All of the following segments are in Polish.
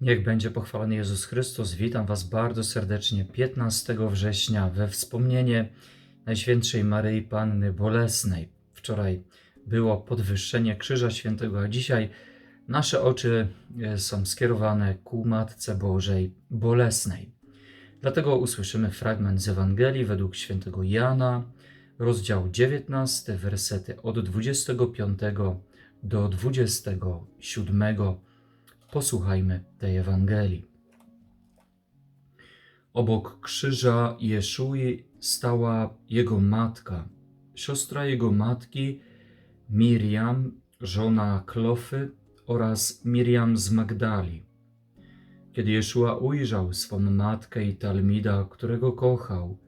Niech będzie pochwalony Jezus Chrystus. Witam Was bardzo serdecznie 15 września we wspomnienie Najświętszej Maryi Panny Bolesnej. Wczoraj było podwyższenie Krzyża Świętego, a dzisiaj nasze oczy e, są skierowane ku Matce Bożej Bolesnej. Dlatego usłyszymy fragment z Ewangelii według świętego Jana, rozdział 19, wersety od 25 do 27. Posłuchajmy tej Ewangelii. Obok krzyża Jeszui stała jego matka, siostra jego matki Miriam, żona Klofy oraz Miriam z Magdali. Kiedy Jeszua ujrzał swą matkę i Talmida, którego kochał,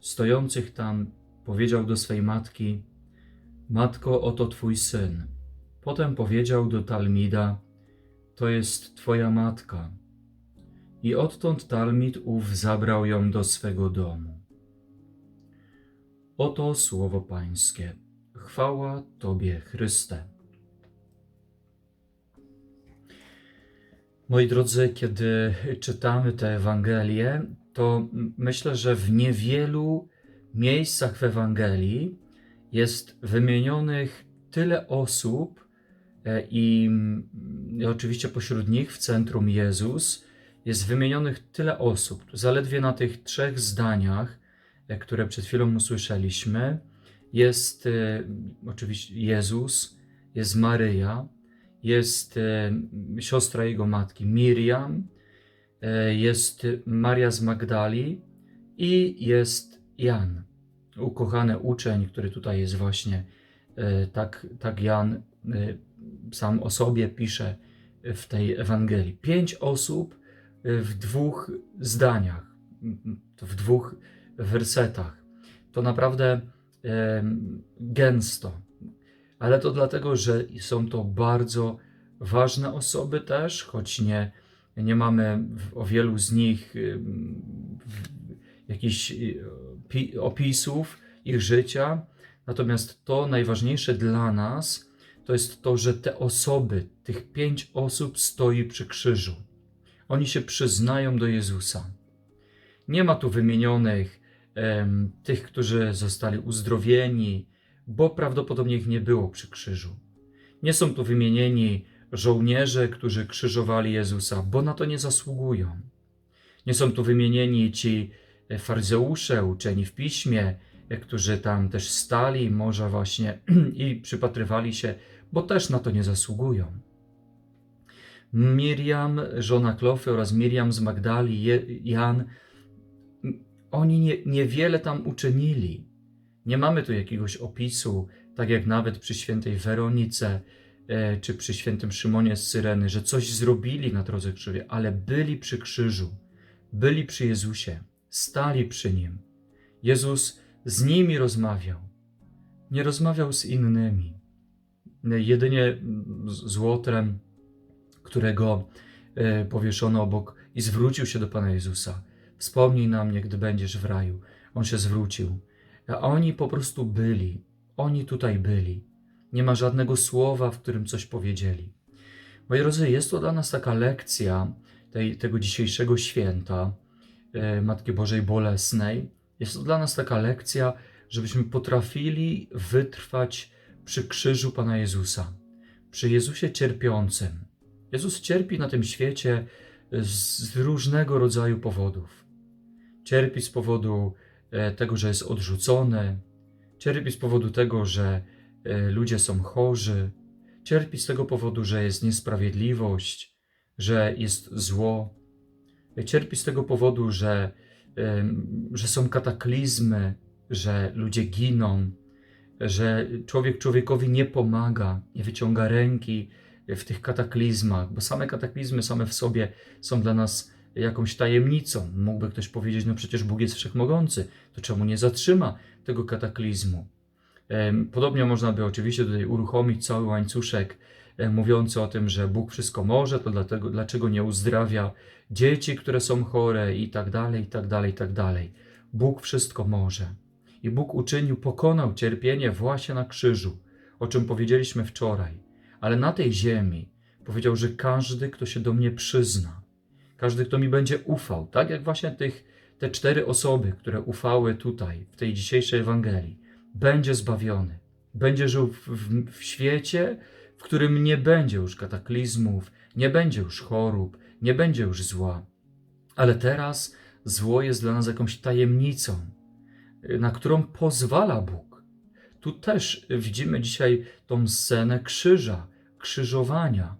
stojących tam, powiedział do swej matki: Matko, oto twój syn. Potem powiedział do Talmida: To jest twoja matka. I odtąd Talmid ów zabrał ją do swego domu. Oto słowo Pańskie. Chwała Tobie, Chryste. Moi drodzy, kiedy czytamy tę Ewangelię, to myślę, że w niewielu miejscach w Ewangelii jest wymienionych tyle osób i, i oczywiście pośród nich w centrum Jezus jest wymienionych tyle osób. Zaledwie na tych trzech zdaniach, e, które przed chwilą usłyszeliśmy, jest e, oczywiście Jezus, jest Maryja, jest e, siostra jego matki Miriam, e, jest Maria z Magdali i jest Jan, ukochany uczeń, który tutaj jest właśnie, e, tak, tak Jan e, sam o sobie pisze w tej Ewangelii. Pięć osób e, w dwóch zdaniach, w dwóch wersetach. To naprawdę e, gęsto, ale to dlatego, że są to bardzo ważne osoby też, choć nie, nie mamy o wielu z nich jakichś pi- opisów ich życia. Natomiast to najważniejsze dla nas to jest to, że te osoby, tych pięć osób stoi przy krzyżu. Oni się przyznają do Jezusa. Nie ma tu wymienionych em, tych, którzy zostali uzdrowieni, bo prawdopodobnie ich nie było przy krzyżu. Nie są tu wymienieni żołnierze, którzy krzyżowali Jezusa, bo na to nie zasługują. Nie są tu wymienieni ci e, faryzeusze, uczeni w piśmie, którzy tam też stali, może właśnie i przypatrywali się, bo też na to nie zasługują. Miriam, żona Klofy oraz Miriam z Magdali, Jan, oni nie, niewiele tam uczynili. Nie mamy tu jakiegoś opisu, tak jak nawet przy świętej Weronice e, czy przy świętym Szymonie z Syreny, że coś zrobili na drodze krzyżowej, ale byli przy krzyżu, byli przy Jezusie, stali przy Nim. Jezus z nimi rozmawiał. Nie rozmawiał z innymi. Jedynie z Łotrem, którego e, powieszono obok i zwrócił się do Pana Jezusa. Wspomnij na mnie, gdy będziesz w raju. On się zwrócił. A oni po prostu byli. Oni tutaj byli. Nie ma żadnego słowa, w którym coś powiedzieli. Moi drodzy, jest to dla nas taka lekcja tej, tego dzisiejszego święta e, Matki Bożej Bolesnej. Jest to dla nas taka lekcja, żebyśmy potrafili wytrwać przy krzyżu Pana Jezusa, przy Jezusie cierpiącym. Jezus cierpi na tym świecie z, różnego rodzaju powodów. Cierpi z powodu e, tego, że jest odrzucony, cierpi z powodu tego, że e, ludzie są chorzy, cierpi z tego powodu, że jest niesprawiedliwość, że jest zło, cierpi z tego powodu, że, że są kataklizmy, że ludzie giną, że człowiek człowiekowi nie pomaga, nie wyciąga ręki w tych kataklizmach, bo same kataklizmy same w sobie są dla nas jakąś tajemnicą. Mógłby ktoś powiedzieć, no przecież Bóg jest wszechmogący, to czemu nie zatrzyma tego kataklizmu? Podobnie można by oczywiście tutaj uruchomić cały łańcuszek mówiący o tym, że Bóg wszystko może, to dlatego, dlaczego nie uzdrawia dzieci, które są chore i tak dalej, i tak dalej, i tak dalej. Bóg wszystko może. I Bóg uczynił, pokonał cierpienie właśnie na krzyżu, o czym powiedzieliśmy wczoraj. Ale na tej ziemi powiedział, że każdy, kto się do mnie przyzna, każdy, kto mi będzie ufał, tak jak właśnie tych, te cztery osoby, które ufały tutaj, w tej dzisiejszej Ewangelii, będzie zbawiony. Będzie żył w, w, w świecie, w którym nie będzie już kataklizmów, nie będzie już chorób, nie będzie już zła. Ale teraz zło jest dla nas jakąś tajemnicą, na którą pozwala Bóg. Tu też widzimy dzisiaj tą scenę krzyża, krzyżowania.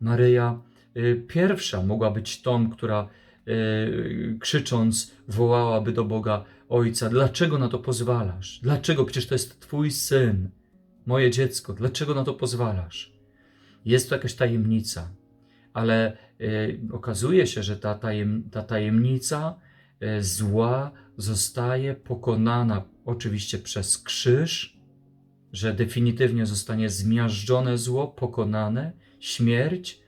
Maryja y, pierwsza mogła być tą, która y, krzycząc wołałaby do Boga Ojca: Dlaczego na to pozwalasz? Dlaczego? Przecież to jest Twój syn, moje dziecko, dlaczego na to pozwalasz? Jest to jakaś tajemnica, ale y, okazuje się, że ta, tajem, ta tajemnica y, zła zostaje pokonana oczywiście przez krzyż, że definitywnie zostanie zmiażdżone zło, pokonane, śmierć,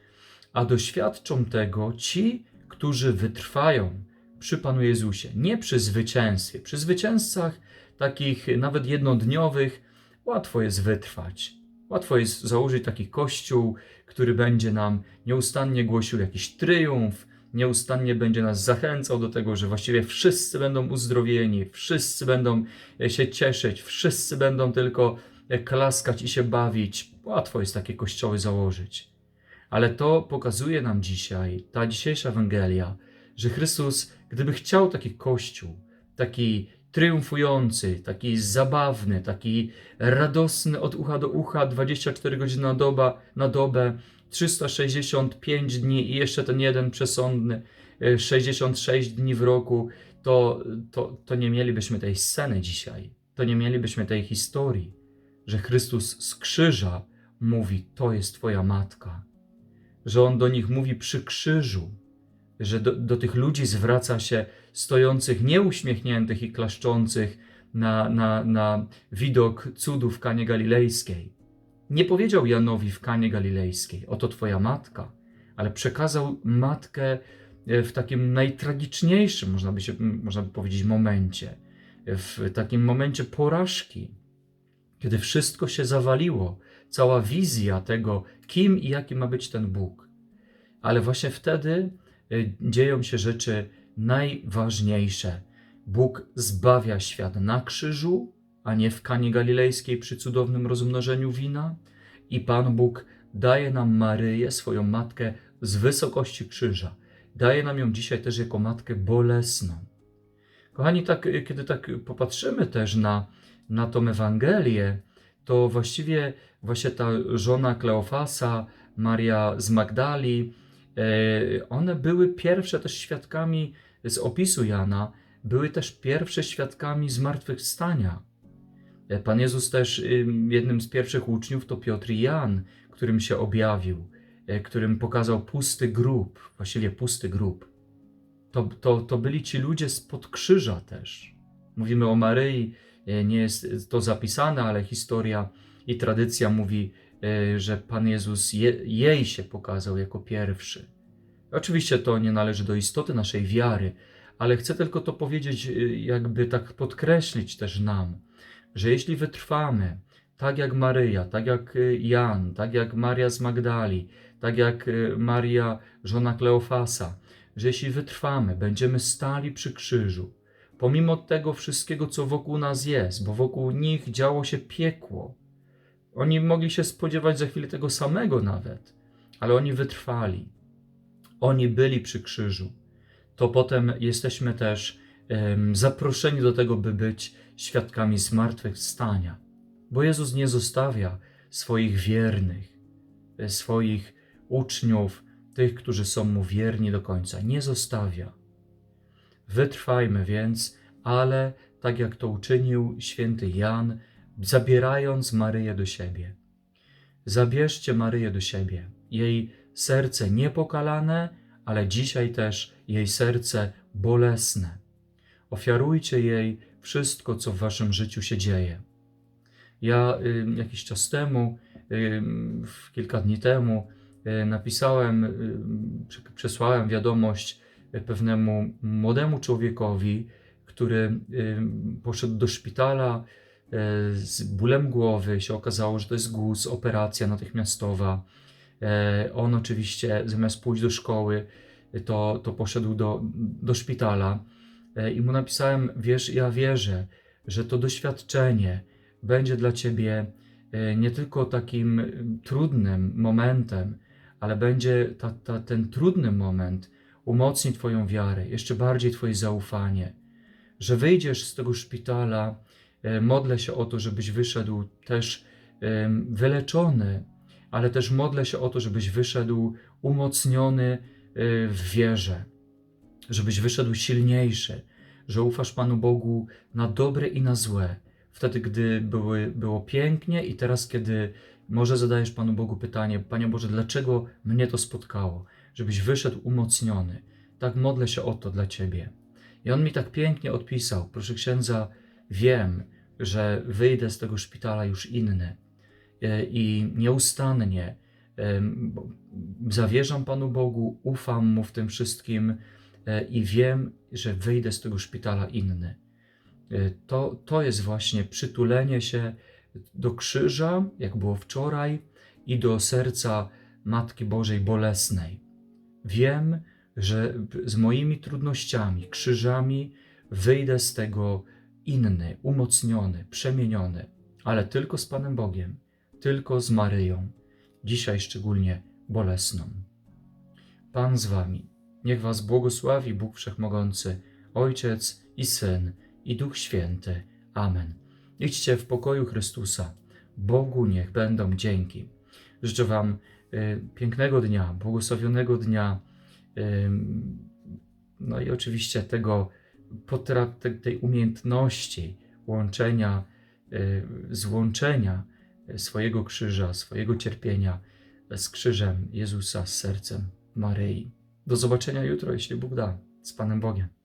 a doświadczą tego ci, którzy wytrwają przy Panu Jezusie, nie przy zwycięstwie. Przy zwycięzcach takich nawet jednodniowych łatwo jest wytrwać. Łatwo jest założyć taki kościół, który będzie nam nieustannie głosił jakiś triumf, nieustannie będzie nas zachęcał do tego, że właściwie wszyscy będą uzdrowieni, wszyscy będą się cieszyć, wszyscy będą tylko klaskać i się bawić. Łatwo jest takie kościoły założyć. Ale to pokazuje nam dzisiaj, ta dzisiejsza Ewangelia, że Chrystus, gdyby chciał taki kościół, taki triumfujący, taki zabawny, taki radosny od ucha do ucha, 24 godziny na, doba, na dobę, 365 dni i jeszcze ten jeden przesądny, e, 66 dni w roku, to, to, to nie mielibyśmy tej sceny dzisiaj. To nie mielibyśmy tej historii, że Chrystus z krzyża mówi: To jest Twoja matka. Że On do nich mówi przy krzyżu, że do, do tych ludzi zwraca się stojących nieuśmiechniętych i klaszczących na, na, na widok cudów w Kanie Galilejskiej. Nie powiedział Janowi w Kanie Galilejskiej, oto twoja matka, ale przekazał matkę e, w takim najtragiczniejszym, można by, się, można by powiedzieć, momencie, w takim momencie porażki, kiedy wszystko się zawaliło, cała wizja tego, kim i jaki ma być ten Bóg. Ale właśnie wtedy dzieją się rzeczy najważniejsze. Bóg zbawia świat na krzyżu, a nie w Kanie Galilejskiej przy cudownym rozmnożeniu wina. I Pan Bóg daje nam Maryję, swoją matkę, z wysokości krzyża. Daje nam ją dzisiaj też jako matkę bolesną. Kochani, tak, kiedy tak popatrzymy też na, na tą Ewangelię, to właściwie właśnie ta żona Kleofasa, Maria z Magdali, e, one były pierwsze też świadkami z opisu Jana, były też pierwsze świadkami zmartwychwstania. E, Pan Jezus też jednym z pierwszych uczniów to Piotr i Jan, którym się objawił, e, którym pokazał pusty grób, właściwie pusty grób. To, to, to byli ci ludzie spod krzyża też. Mówimy o Maryi, e, nie jest to zapisane, ale historia i tradycja mówi, że Pan Jezus je, jej się pokazał jako pierwszy. Oczywiście to nie należy do istoty naszej wiary, ale chcę tylko to powiedzieć, jakby tak podkreślić też nam, że jeśli wytrwamy, tak jak Maryja, tak jak Jan, tak jak Maria z Magdali, tak jak Maria, żona Kleofasa, że jeśli wytrwamy, będziemy stali przy krzyżu, pomimo tego wszystkiego, co wokół nas jest, bo wokół nich działo się piekło. Oni mogli się spodziewać za chwilę tego samego nawet, ale oni wytrwali. Oni byli przy krzyżu. To potem jesteśmy też um, zaproszeni do tego, by być świadkami zmartwychwstania, bo Jezus nie zostawia swoich wiernych, e, swoich uczniów, tych, którzy są mu wierni do końca. Nie zostawia. Wytrwajmy więc, ale tak jak to uczynił święty Jan, zabierając Maryję do siebie. Zabierzcie Maryję do siebie. Jej serce niepokalane, ale dzisiaj też jej serce bolesne. Ofiarujcie jej wszystko, co w waszym życiu się dzieje. Ja y, jakiś czas temu, y, kilka dni temu, y, napisałem, y, przesłałem wiadomość pewnemu młodemu człowiekowi, który y, poszedł do szpitala y, z bólem głowy. Się okazało, że to jest guz, operacja natychmiastowa. E, on oczywiście zamiast pójść do szkoły, to, to poszedł do, do szpitala e, i mu napisałem: Wiesz, ja wierzę, że to doświadczenie będzie dla ciebie e, nie tylko takim e, trudnym momentem, ale będzie ta, ta, ten trudny moment umocni Twoją wiarę, jeszcze bardziej Twoje zaufanie, że wyjdziesz z tego szpitala. E, Modlę się o to, żebyś wyszedł też em, wyleczony, ale też modlę się o to, żebyś wyszedł umocniony e, w wierze, żebyś wyszedł silniejszy, że ufasz Panu Bogu na dobre i na złe. Wtedy, gdy były, było pięknie, i teraz, kiedy może zadajesz Panu Bogu pytanie: Panie Boże, dlaczego mnie to spotkało? Żebyś wyszedł umocniony. Tak modlę się o to dla Ciebie. I on mi tak pięknie odpisał: Proszę księdza, wiem, że wyjdę z tego szpitala już inny e, i nieustannie zawierzam Panu Bogu, ufam Mu w tym wszystkim e, i wiem, że wyjdę z tego szpitala inny. E, To, to jest właśnie przytulenie się do krzyża, jak było wczoraj, i do serca Matki Bożej bolesnej. Wiem, że z moimi trudnościami, krzyżami wyjdę z tego inny, umocniony, przemieniony, ale tylko z Panem Bogiem, tylko z Maryją, dzisiaj szczególnie bolesną. Pan z Wami, niech Was błogosławi Bóg Wszechmogący, Ojciec i Syn i Duch Święty. Amen. Idźcie w pokoju Chrystusa. Bogu niech będą dzięki. Życzę Wam y, pięknego dnia, błogosławionego dnia. ym, no i oczywiście tego potra- te- tej umiejętności łączenia, y, złączenia swojego krzyża, swojego cierpienia z krzyżem Jezusa, z sercem Maryi. Do zobaczenia jutro, jeśli Bóg da. Z Panem Bogiem.